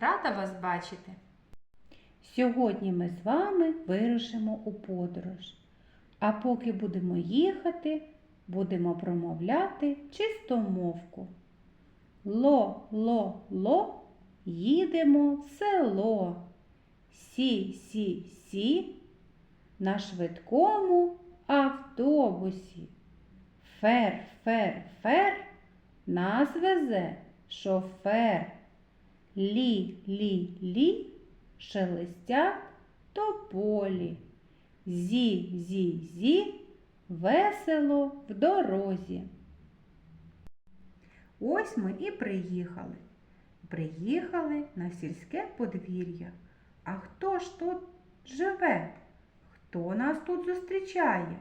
Рада вас бачити. Сьогодні ми з вами вирушимо у подорож. А поки будемо їхати, будемо промовляти чистомовку. Ло, ло, ло, їдемо в село. Сі, сі, сі, на швидкому автобусі. Фер, фер, фер, нас везе шофер. Лі, лі, лі, шелестять тополі. Зі, зі, зі, весело в дорозі. Ось ми і приїхали. Приїхали на сільське подвір'я. А хто ж тут живе? Хто нас тут зустрічає?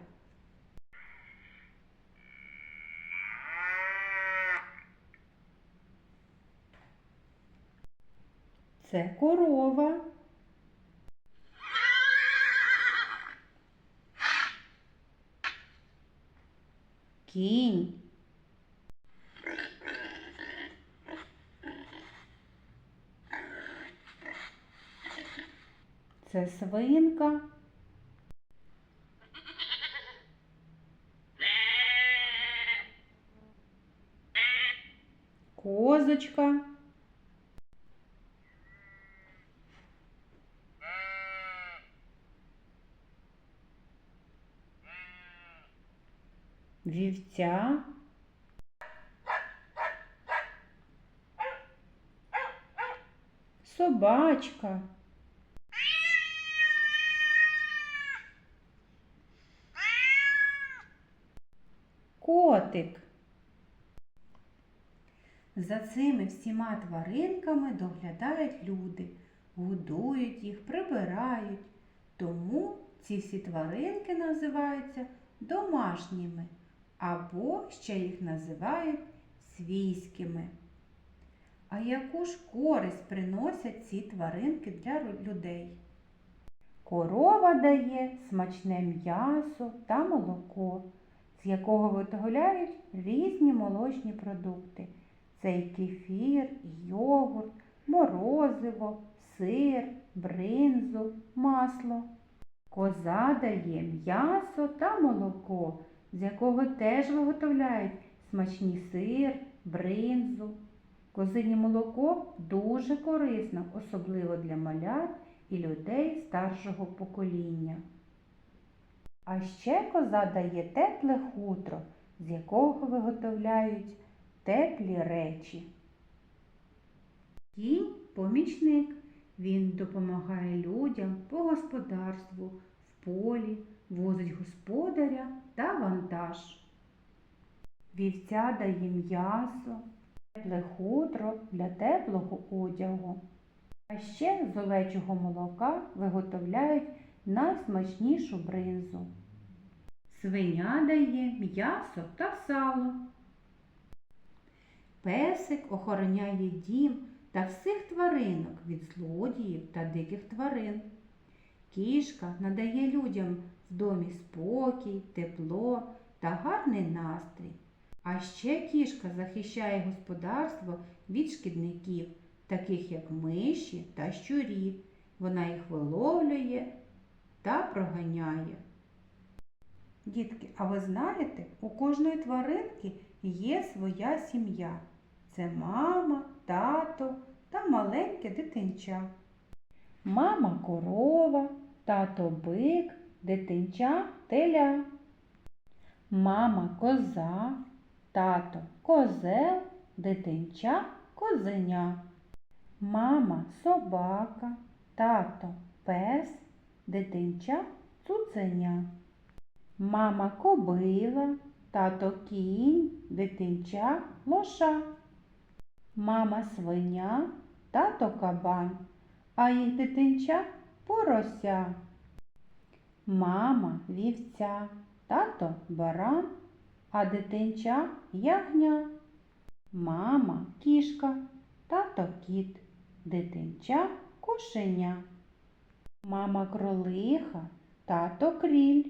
Це корова. Кінь. Це свинка. Козочка. Вівця. Собачка. Котик. За цими всіма тваринками доглядають люди, годують їх, прибирають. Тому ці всі тваринки називаються домашніми або ще їх називають свійськими. А яку ж користь приносять ці тваринки для людей? Корова дає смачне м'ясо та молоко, з якого виготовляють різні молочні продукти. Це і кефір, йогурт, морозиво, сир, бринзу, масло. Коза дає м'ясо та молоко, з якого теж виготовляють смачні сир, бринзу. Козине молоко дуже корисно, особливо для малят і людей старшого покоління. А ще коза дає тепле хутро, з якого виготовляють теплі речі. Кінь помічник. Він допомагає людям по господарству, полі, возить господаря та вантаж. Вівця дає м'ясо, тепле хутро для теплого одягу. А ще з овечого молока виготовляють найсмачнішу бринзу. Свиня дає м'ясо та сало. Песик охороняє дім та всіх тваринок від злодіїв та диких тварин. Кішка надає людям в домі спокій, тепло та гарний настрій. А ще кішка захищає господарство від шкідників, таких як миші та щурі. Вона їх виловлює та проганяє. Дітки, а ви знаєте, у кожної тваринки є своя сім'я. Це мама, тато та маленьке дитинча. Мама корова, тато бик, дитинча теля. Мама коза, тато козел, дитинча козеня. Мама собака, тато пес, дитинча цуценя. Мама кобила, тато кінь, дитинча лоша. Мама свиня, тато кабан, а їх дитинча порося. Мама вівця, тато баран, а дитинча ягня. Мама кішка, тато кіт, дитинча кошеня. Мама кролиха, тато кріль,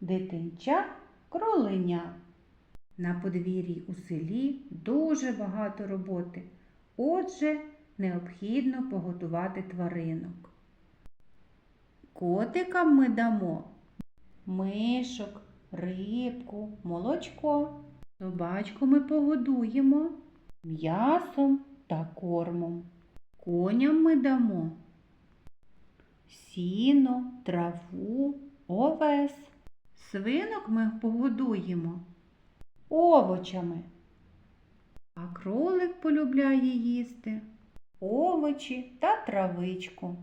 дитинча кроленя. На подвір'ї у селі дуже багато роботи. Отже, необхідно погодувати тваринок. Котикам ми дамо мишок, рибку, молочко. Собачку ми погодуємо м'ясом та кормом. Коням ми дамо сіно, траву, овес. Свинок ми погодуємо овочами. А кролик полюбляє їсти овочі та травичку.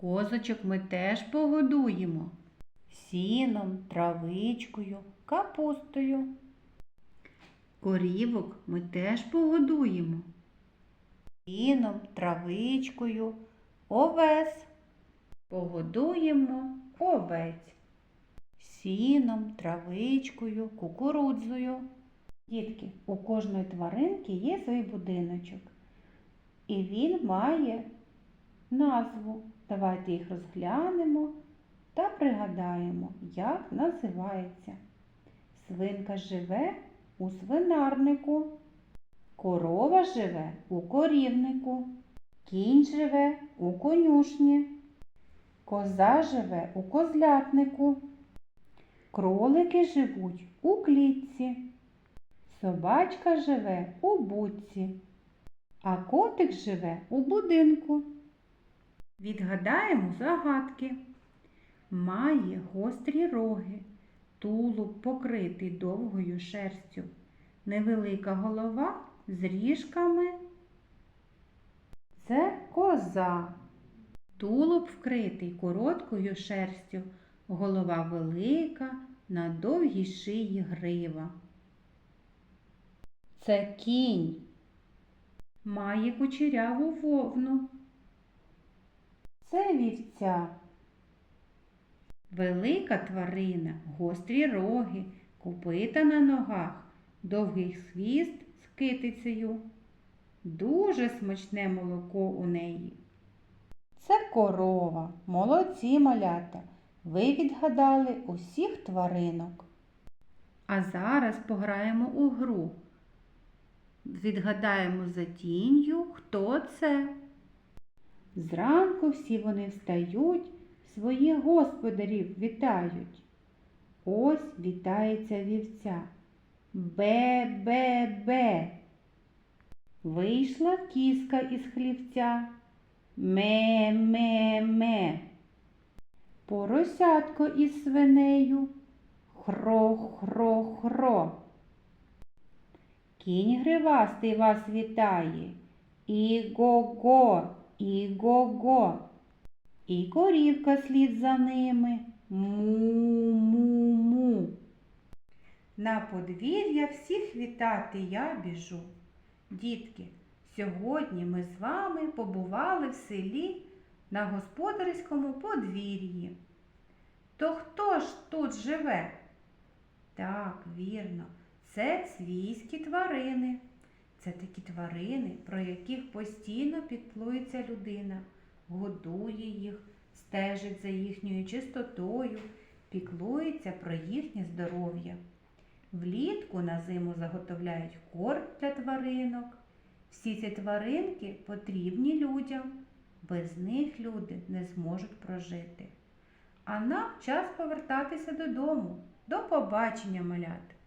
Козочок ми теж погодуємо сіном, травичкою, капустою. Корівок ми теж погодуємо сіном, травичкою, овес. Погодуємо овець сіном, травичкою, кукурудзою. Дітки, у кожної тваринки є свій будиночок, і він має назву. Давайте їх розглянемо та пригадаємо, як називається. Свинка живе у свинарнику, корова живе у корівнику, кінь живе у конюшні, коза живе у козлятнику. Кролики живуть у клітці, собачка живе у будці, а котик живе у будинку. Відгадаємо загадки. Має гострі роги, тулуб покритий довгою шерстю, невелика голова з ріжками. Це коза. Тулуб вкритий короткою шерстю, голова велика, на довгій шиї грива. Це кінь. Має кучеряву вовну. Це вівця. Велика тварина, гострі роги, копита на ногах, довгий хвіст з китицею. Дуже смачне молоко у неї. Це корова, молодці малята. Ви відгадали усіх тваринок. А зараз пограємо у гру. Відгадаємо за тінню, хто це. Зранку всі вони встають, своїх господарів вітають. Ось вітається вівця. Бе-бе-бе. Вийшла кіска із хлівця. Ме-ме-ме. Поросятко із свинею. Хро-хро-хро. Кінь гривастий вас вітає. І-го-го, і-го-го. І корівка слід за ними. Му-му-му. На подвір'я всіх вітати я біжу. Дітки, сьогодні ми з вами побували в селі на господарському подвір'ї. То хто ж тут живе? Так, вірно, це свійські тварини. Це такі тварини, про яких постійно піклується людина, годує їх, стежить за їхньою чистотою, піклується про їхнє здоров'я. Влітку на зиму заготовляють корм для тваринок. Всі ці тваринки потрібні людям, без них люди не зможуть прожити. А нам час повертатися додому. До побачення, малята!